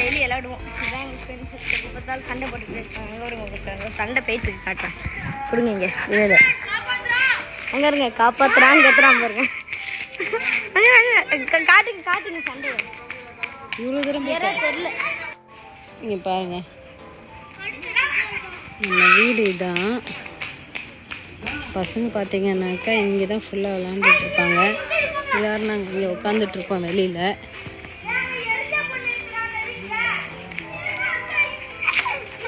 Daily விளையாடுவோம். இதுதான் எங்கள் ஃப்ரெண்ட்ஸ் எப்போ பார்த்தாலும் சண்டை போட்டுட்டு இருக்காங்க எங்கே வருங்க கொடுத்தாங்க சண்டை போயிட்டு காட்டுறேன். கொடுங்க இங்கே. இல்லை அங்கே இருங்க காப்பாத்துறான்னு கத்துறான் பாருங்க. காட்டுங்க காட்டுங்க சண்டை இவ்வளோ தூரம் தெரியல. இங்கே பாருங்க. நம்ம வீடு இதான். பசங்க பார்த்தீங்கன்னாக்கா இங்கே தான் ஃபுல்லாக விளாண்டுட்டு இருப்பாங்க. எல்லோரும் நாங்கள் இங்கே உட்காந்துட்டு இருப்போம் வெளியில்.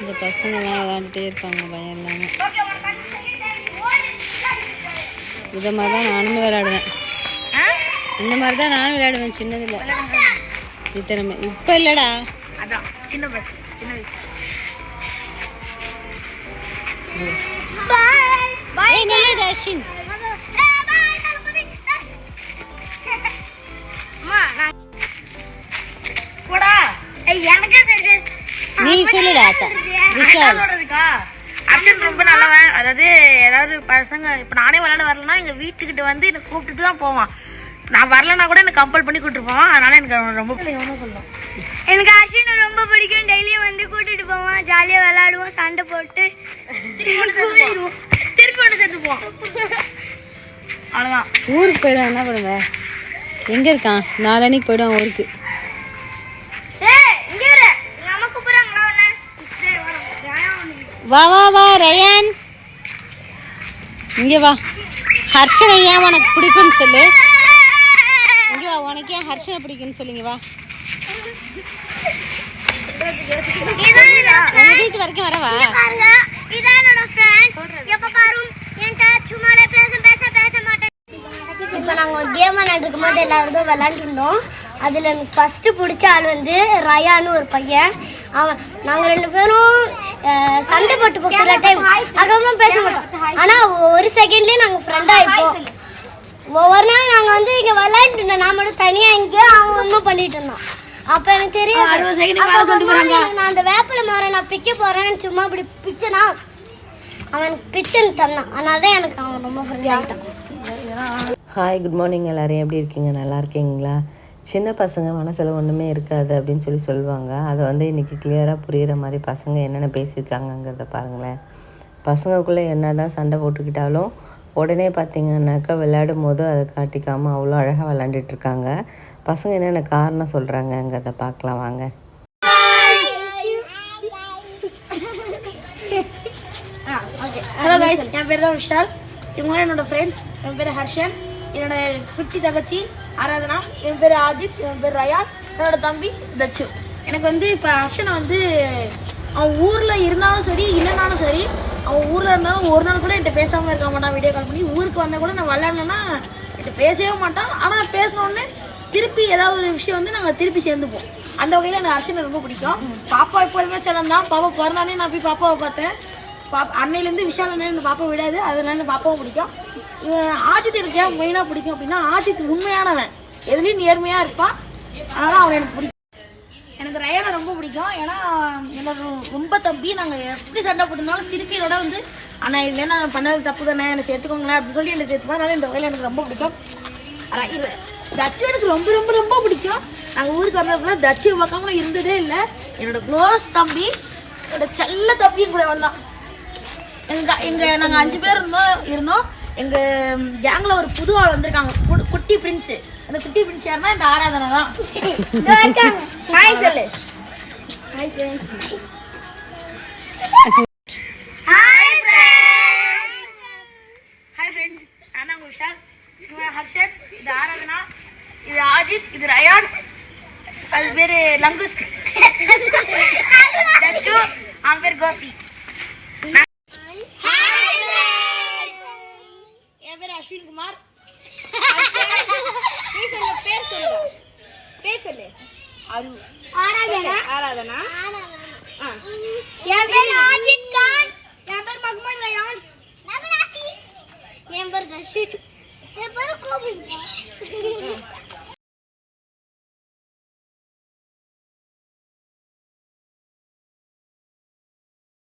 இந்த பசங்கலாம் விளாண்டுட்டே இருப்பாங்க பயம் இல்லாமல் இதை மாதிரி தான் நானும் விளையாடுவேன் இந்த மாதிரி தான் நானும் விளையாடுவேன் சின்னதில். இத்தனை இப்போ இல்லைடா. சின்ன எனக்கே தெரியாது. நீ சொல்லுடா விஷால் அர்ஜுன் ரொம்ப நல்லவன். அதாவது ஏதாவது பசங்க இப்போ நானே விளையாட வரலன்னா எங்கள் வீட்டுக்கிட்ட வந்து என்னை கூப்பிட்டுட்டு தான் போவான். நான் வரலன்னா கூட எனக்கு கம்பல் பண்ணி கூட்டிட்டு போவான். அதனால எனக்கு அவன் ரொம்ப சொல்லணும் எனக்கு அர்ஜுன் ரொம்ப பிடிக்கும். டெய்லியும் வந்து கூட்டிட்டு போவான். ஜாலியாக விளையாடுவோம். சண்டை போட்டு திருப்பி ஒன்று ஒன்று சேர்த்துப்போம் அவ்வளோதான் ஊருக்கு போயிடுவான். என்ன பண்ணுவ? எங்க இருக்கான்? நாளன்னைக்கு போயிடுவான் ஊருக்கு. வா வா வா ரயான். இங்க வா. ஹர்ஷனை ஏன் உனக்கு பிடிக்கும்னு சொல்லு? இங்க வா உனக்கு ஏன் ஹர்ஷனை பிடிக்கும்னு சொல்லுங்க வா. வீட்டு வரைக்கும் வரவா? இப்போ நாங்கள் ஒரு கேம் விளையாண்டுருக்கும் போது எல்லாரும் விளையாண்டுருந்தோம் அதில் எனக்கு ஃபஸ்ட்டு பிடிச்ச ஆள் வந்து ரயான்னு ஒரு பையன். அவன் நாங்கள் ரெண்டு பேரும் சண்டை போட்டுப்போம் சில டைம் அதுக்கப்புறம் பேச மாட்டோம். ஆனால் ஒரு செகண்ட்லேயே நாங்கள் ஃப்ரெண்டாக இருப்போம் ஒவ்வொரு நாள் நாங்கள் வந்து இங்கே விளையாண்டுட்டு இருந்தோம் நான் மட்டும் தனியாக இங்கே அவன் ஒன்றும் பண்ணிட்டு இருந்தான் அப்போ எனக்கு தெரியும் நான் அந்த வேப்பிலை மரம் நான் பிக்க போறேன்னு சும்மா அப்படி பிச்சனா அவன் பிச்சன் தந்தான். அதனால தான் எனக்கு அவன் ரொம்ப ஃப்ரெண்ட் ஆகிட்டான் ஹாய் குட் மார்னிங் எல்லாரும். எப்படி இருக்கீங்க? நல்லா இருக்கீங்களா? சின்ன பசங்க மனசில் ஒன்றுமே இருக்காது அப்படின்னு சொல்லி சொல்லுவாங்க. அதை வந்து இன்றைக்கி கிளியராக புரிகிற மாதிரி பசங்க என்னென்ன பேசியிருக்காங்கங்கிறத பாருங்களேன். பசங்களுக்குள்ளே என்ன தான் சண்டை போட்டுக்கிட்டாலும் உடனே பார்த்தீங்கன்னாக்கா விளையாடும் போது அதை காட்டிக்காமல் அவ்வளோ அழகாக விளாண்டுட்ருக்காங்க பசங்க என்னென்ன காரணம் சொல்கிறாங்கங்கிறத பார்க்கலாம் வாங்க. ஹலோ கைஸ் என் பேர் தான் விஷால். இவங்க என்னோட ஃப்ரெண்ட்ஸ் என் பேர் ஹர்ஷன். என்னோட குட்டி தங்கச்சி. ஆராதனா என் பேர் அஜித் என் பேர் ரயான் என்னோட தம்பி தச்சு. எனக்கு வந்து இப்போ அர்ஷனை வந்து அவன் ஊரில் இருந்தாலும் சரி இல்லைனாலும் சரி அவன் ஊரில் இருந்தாலும் ஒரு நாள் கூட என்கிட்ட பேசாமல் இருக்க மாட்டான் வீடியோ கால் பண்ணி. ஊருக்கு வந்தால் கூட நான் விளையாடலன்னா என்கிட்ட பேசவே மாட்டான். ஆனால் பேசினோடனே திருப்பி ஏதாவது ஒரு விஷயம் வந்து நாங்கள் திருப்பி சேர்ந்துப்போம். அந்த வகையில் எனக்கு அர்ஷனை ரொம்ப பிடிக்கும். பாப்பா எப்போதுமே சேலம் தான். பாப்பா பிறந்தானே நான் போய் பாப்பாவை பார்த்தேன். பாப்பா அன்னையிலேருந்து விஷால் அண்ணன் எனக்கு பாப்பா விடாது. அதனால எனக்கு பாப்பாவும் பிடிக்கும். ஆஜித் எனக்கு ஏன் மெயினாக பிடிக்கும் அப்படின்னா ஆஜித் உண்மையானவன். எதுலேயும் நேர்மையாக இருப்பான். அதனால் அவன் எனக்கு பிடிக்கும். எனக்கு ரயானை ரொம்ப பிடிக்கும். ஏன்னா என்னோட ரொம்ப தம்பி நாங்கள் எப்படி சண்டை போட்டிருந்தாலும் திருப்பி என்னோட வந்து ஆனால் இல்லை நான் பண்ணது தப்பு தானே என்னை சேர்த்துக்கோங்களேன் அப்படின்னு சொல்லி என்னை சேர்த்துப்பா அதனால் இந்த வகையில் எனக்கு ரொம்ப பிடிக்கும். ஆனால் தச்சு எனக்கு ரொம்ப ரொம்ப ரொம்ப பிடிக்கும். நாங்கள் ஊருக்கு வந்ததுக்குள்ள தச்சு பார்க்காம இருந்ததே இல்லை. என்னோட க்ளோஸ் தம்பி என்னோட செல்ல தம்பியும் கூட வரலாம். எங்கள் எங்கள் நாங்கள் அஞ்சு பேர் இருந்தோம் இருந்தோம். எங்கள் கேங்கில் ஒரு புது ஆள் வந்திருக்காங்க. குட்டி பிரின்ஸு அந்த குட்டி பிரின்ஸ் யாருன்னா இந்த ஆராதனை தான். ஹாய் சொல்லு. Hi friends hi friends hi friends நான் தான் உங்க விஷால் இவன் ஹர்ஷத் இது ஆராதனா இது ஆஜித் இது ரயான். அது பேர் லங்குஸ் அவன் பேர் கோபி என் பேர் அஸ்வின் குமார் நீ சொல்ல பேர் சொல்லு பேர் சொல்லு அரு ஆராதனா ஆராதனா ஆ. என் பேர் ஆஜித் கான் என் பேர் மஹ்மத் ரயான் என்